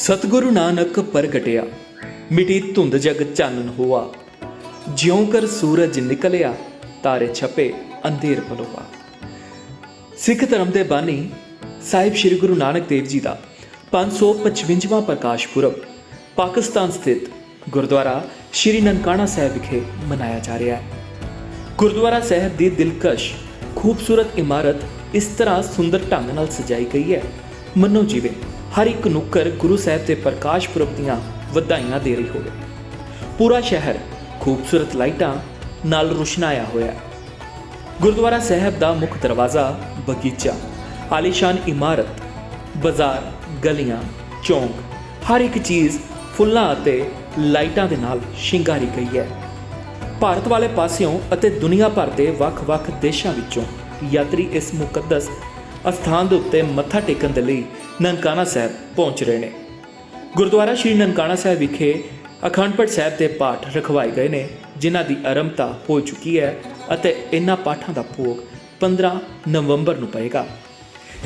ਸਤਿਗੁਰੂ ਨਾਨਕ ਪ੍ਰਗਟਿਆ, ਮਿਟੀ ਧੁੰਦ ਜਗ ਚਾਨਣ ਹੋਆ। ਜਿਉਂ ਕਰ ਸੂਰਜ ਨਿਕਲਿਆ, ਤਾਰੇ ਛਪੇ, ਅੰਧੇਰ ਪਲੋਆ ਸਿੱਖ ਧਰਮ ਦੇ ਬਾਨੀ, ਸਾਹਿਬ ਸ੍ਰੀ ਗੁਰੂ ਨਾਨਕ ਦੇਵ ਜੀ ਦਾ 555ਵਾਂ ਪ੍ਰਕਾਸ਼ ਪੁਰਬ ਪਾਕਿਸਤਾਨ ਸਥਿਤ ਗੁਰਦੁਆਰਾ ਸ੍ਰੀ ਨਨਕਾਣਾ ਸਾਹਿਬ ਵਿਖੇ ਮਨਾਇਆ ਜਾ ਰਿਹਾ ਹੈ। ਗੁਰਦੁਆਰਾ ਸਾਹਿਬ ਦੀ ਦਿਲਕਸ਼, ਖੂਬਸੂਰਤ ਇਮਾਰਤ ਇਸ ਤਰ੍ਹਾਂ ਸੁੰਦਰ ਢੰਗ ਨਾਲ ਸਜਾਈ ਗਈ ਹੈ। ਮੰਨੋ ਜਿਵੇਂ ਹਰ ਇੱਕ ਨੁੱਕਰ ਗੁਰੂ ਸਾਹਿਬ ਦੇ ਪ੍ਰਕਾਸ਼ ਪੁਰਬ ਦੀਆਂ ਵਧਾਈਆਂ ਦੇ ਰਹੀ ਹੋਵੇ। ਪੂਰਾ ਸ਼ਹਿਰ ਖੂਬਸੂਰਤ ਲਾਈਟਾਂ ਨਾਲ ਰੁਸ਼ਨਾਇਆ ਹੋਇਆ ਗੁਰਦੁਆਰਾ ਸਾਹਿਬ ਦਾ ਮੁੱਖ ਦਰਵਾਜ਼ਾ ਬਗੀਚਾ, ਆਲੀਸ਼ਾਨ ਇਮਾਰਤ, ਬਾਜ਼ਾਰ, ਗਲੀਆਂ, ਚੌਂਕ, ਹਰ ਇੱਕ ਚੀਜ਼ ਫੁੱਲਾਂ ਅਤੇ ਲਾਈਟਾਂ ਦੇ ਨਾਲ ਸ਼ਿੰਗਾਰੀ ਗਈ ਹੈ। ਭਾਰਤ ਵਾਲੇ ਪਾਸਿਓਂ ਅਤੇ ਦੁਨੀਆ ਭਰ ਦੇ ਵੱਖ-ਵੱਖ ਦੇਸ਼ਾਂ ਵਿੱਚੋਂ ਯਾਤਰੀ ਇਸ ਮੁਕੱਦਸ ਅਸਥਾਨ ਦੇ ਉੱਤੇ ਮੱਥਾ ਟੇਕਣ ਦੇ ਲਈ ਨਨਕਾਣਾ ਸਾਹਿਬ ਪਹੁੰਚ ਰਹੇ ਨੇ। ਗੁਰਦੁਆਰਾ ਸ਼੍ਰੀ ਨਨਕਾਣਾ ਸਾਹਿਬ ਵਿਖੇ ਅਖੰਡ ਪਾਠ ਸਾਹਿਬ ਦੇ ਪਾਠ ਰਖਵਾਏ ਗਏ ਨੇ, ਜਿਨ੍ਹਾਂ ਦੀ ਆਰੰਭਤਾ ਹੋ ਚੁੱਕੀ ਹੈ ਅਤੇ ਇਹਨਾਂ ਪਾਠਾਂ ਦਾ ਭੋਗ 15 ਨਵੰਬਰ ਨੂੰ ਪਏਗਾ।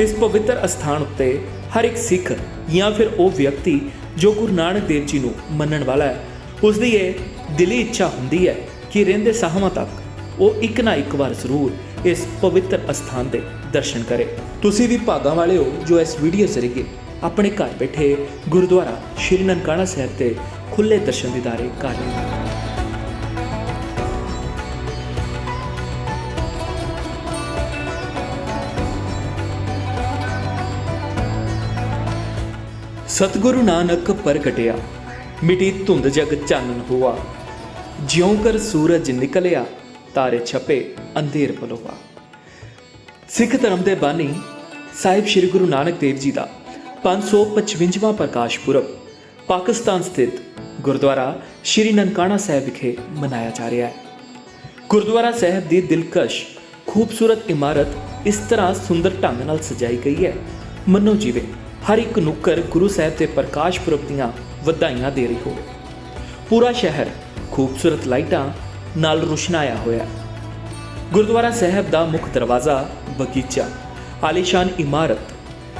ਇਸ ਪਵਿੱਤਰ ਅਸਥਾਨ ਉੱਤੇ ਹਰ ਇੱਕ ਸਿੱਖ ਜਾਂ ਫਿਰ ਉਹ ਵਿਅਕਤੀ ਜੋ ਗੁਰੂ ਨਾਨਕ ਦੇਵ ਜੀ ਨੂੰ ਮੰਨਣ ਵਾਲਾ ਹੈ, ਉਸ ਦੀ ਇਹ ਦਿਲੀ ਇੱਛਾ ਹੁੰਦੀ ਹੈ ਕਿ ਰਹਿੰਦੇ ਸਾਹਾਂ ਤੱਕ ਉਹ ਇੱਕ ਨਾ ਇੱਕ ਵਾਰ ਜ਼ਰੂਰ ਇਸ ਪਵਿੱਤਰ ਅਸਥਾਨ 'ਤੇ ਦਰਸ਼ਨ ਕਰੇ। ਤੁਸੀਂ ਵੀ ਭਾਗਾਂ ਵਾਲੇ ਹੋ ਜੋ ਇਸ ਵੀਡੀਓ ਜ਼ਰੀਏ ਆਪਣੇ ਘਰ ਬੈਠੇ ਗੁਰਦੁਆਰਾ ਸ਼੍ਰੀ ਨਨਕਾਣਾ ਸਾਹਿਬ ਦੇ ਖੁੱਲੇ ਦਰਸ਼ਨ ਦੀਦਾਰੇ ਕਰ ਰਹੇ ਹੋ। ਸਤਿਗੁਰੂ ਨਾਨਕ ਪ੍ਰਗਟਿਆ, ਮਿਟੀ ਧੁੰਦ ਜਗ ਚਾਨਣ ਹੋਆ। ਜਿਉਂ ਕਰ ਸੂਰਜ ਨਿਕਲਿਆ, ਤਾਰੇ ਛਪੇ, ਅੰਧੇਰ ਪਲੋਆ। ਸਿੱਖ ਧਰਮ ਦੇ ਬਾਨੀ ਸਾਹਿਬ ਸ੍ਰੀ ਗੁਰੂ ਨਾਨਕ ਦੇਵ ਜੀ ਦਾ 555ਵਾਂ ਪ੍ਰਕਾਸ਼ ਪੁਰਬ ਪਾਕਿਸਤਾਨ ਸਥਿਤ ਗੁਰਦੁਆਰਾ ਸ੍ਰੀ ਨਨਕਾਣਾ ਸਾਹਿਬ ਵਿਖੇ ਮਨਾਇਆ ਜਾ ਰਿਹਾ ਹੈ। ਗੁਰਦੁਆਰਾ ਸਾਹਿਬ ਦੀ ਦਿਲਕਸ਼, ਖੂਬਸੂਰਤ ਇਮਾਰਤ ਇਸ ਤਰ੍ਹਾਂ ਸੁੰਦਰ ਢੰਗ ਨਾਲ ਸਜਾਈ ਗਈ ਹੈ। ਮੰਨੋ ਜਿਵੇਂ, ਹਰ ਇੱਕ ਨੁੱਕਰ ਗੁਰੂ ਸਾਹਿਬ ਦੇ ਪ੍ਰਕਾਸ਼ ਪੁਰਬ ਦੀਆਂ ਵਧਾਈਆਂ ਦੇ ਰਹੀ ਹੋਵੇ। ਪੂਰਾ ਸ਼ਹਿਰ ਖੂਬਸੂਰਤ ਲਾਈਟਾਂ ਨਾਲ ਰੁਸ਼ਨਾਇਆ ਹੋਇਆ ਹੈ। ਗੁਰਦੁਆਰਾ ਸਾਹਿਬ ਦਾ ਮੁੱਖ ਦਰਵਾਜ਼ਾ ਬਗੀਚਾ, ਆਲੀਸ਼ਾਨ ਇਮਾਰਤ,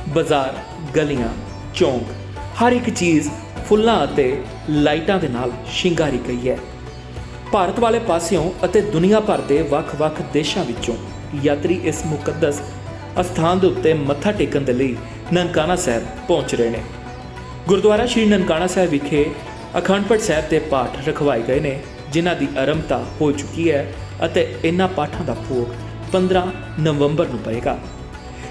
ਬਾਜ਼ਾਰ, ਗਲੀਆਂ, ਚੌਂਕ, ਹਰ ਇੱਕ ਚੀਜ਼ ਫੁੱਲਾਂ ਅਤੇ ਲਾਈਟਾਂ ਦੇ ਨਾਲ ਸ਼ਿੰਗਾਰੀ ਗਈ ਹੈ। ਭਾਰਤ ਵਾਲੇ ਪਾਸਿਓਂ ਅਤੇ ਦੁਨੀਆ ਭਰ ਦੇ ਵੱਖ-ਵੱਖ ਦੇਸ਼ਾਂ ਵਿੱਚੋਂ ਯਾਤਰੀ ਇਸ ਮੁਕੱਦਸ ਅਸਥਾਨ ਦੇ ਉੱਤੇ ਮੱਥਾ ਟੇਕਣ ਦੇ ਲਈ ਨਨਕਾਣਾ ਸਾਹਿਬ ਪਹੁੰਚ ਰਹੇ ਨੇ। ਗੁਰਦੁਆਰਾ ਸ਼੍ਰੀ ਨਨਕਾਣਾ ਸਾਹਿਬ ਵਿਖੇ ਅਖੰਡ ਪਾਠ ਸਾਹਿਬ ਦੇ ਪਾਠ ਰਖਵਾਏ ਗਏ ਨੇ। ਜਿਨ੍ਹਾਂ ਦੀ ਆਰੰਭਤਾ ਹੋ ਚੁੱਕੀ ਹੈ ਅਤੇ ਇਹਨਾਂ ਪਾਠਾਂ ਦਾ ਭੋਗ 15 ਨਵੰਬਰ ਨੂੰ ਪਏਗਾ।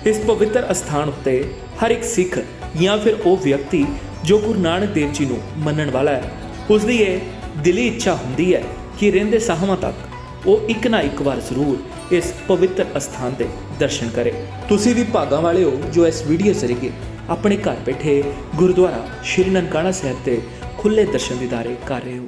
ਇਸ ਪਵਿੱਤਰ ਅਸਥਾਨ ਉੱਤੇ ਹਰ ਇੱਕ ਸਿੱਖ ਜਾਂ ਫਿਰ ਉਹ ਵਿਅਕਤੀ ਜੋ ਗੁਰੂ ਨਾਨਕ ਦੇਵ ਜੀ ਨੂੰ ਮੰਨਣ ਵਾਲਾ ਹੈ, ਉਸ ਦੀ ਇਹ ਦਿਲੀ ਇੱਛਾ ਹੁੰਦੀ ਹੈ ਕਿ ਰਹਿੰਦੇ ਸਾਹਾਂ ਤੱਕ ਉਹ ਇੱਕ ਨਾ ਇੱਕ ਵਾਰ ਜ਼ਰੂਰ ਇਸ ਪਵਿੱਤਰ ਅਸਥਾਨ ਦੇ ਦਰਸ਼ਨ ਕਰੇ। ਤੁਸੀਂ ਵੀ ਭਾਗਾਂ ਵਾਲੇ ਹੋ ਜੋ ਇਸ ਵੀਡੀਓ ਜ਼ਰੀਏ ਆਪਣੇ ਘਰ ਬੈਠੇ ਗੁਰਦੁਆਰਾ ਸ਼੍ਰੀ ਨਨਕਾਣਾ ਸਾਹਿਬ ਦੇ ਖੁੱਲੇ ਦਰਸ਼ਨ ਦੀਦਾਰੇ ਕਰ ਰਹੇ ਹੋ।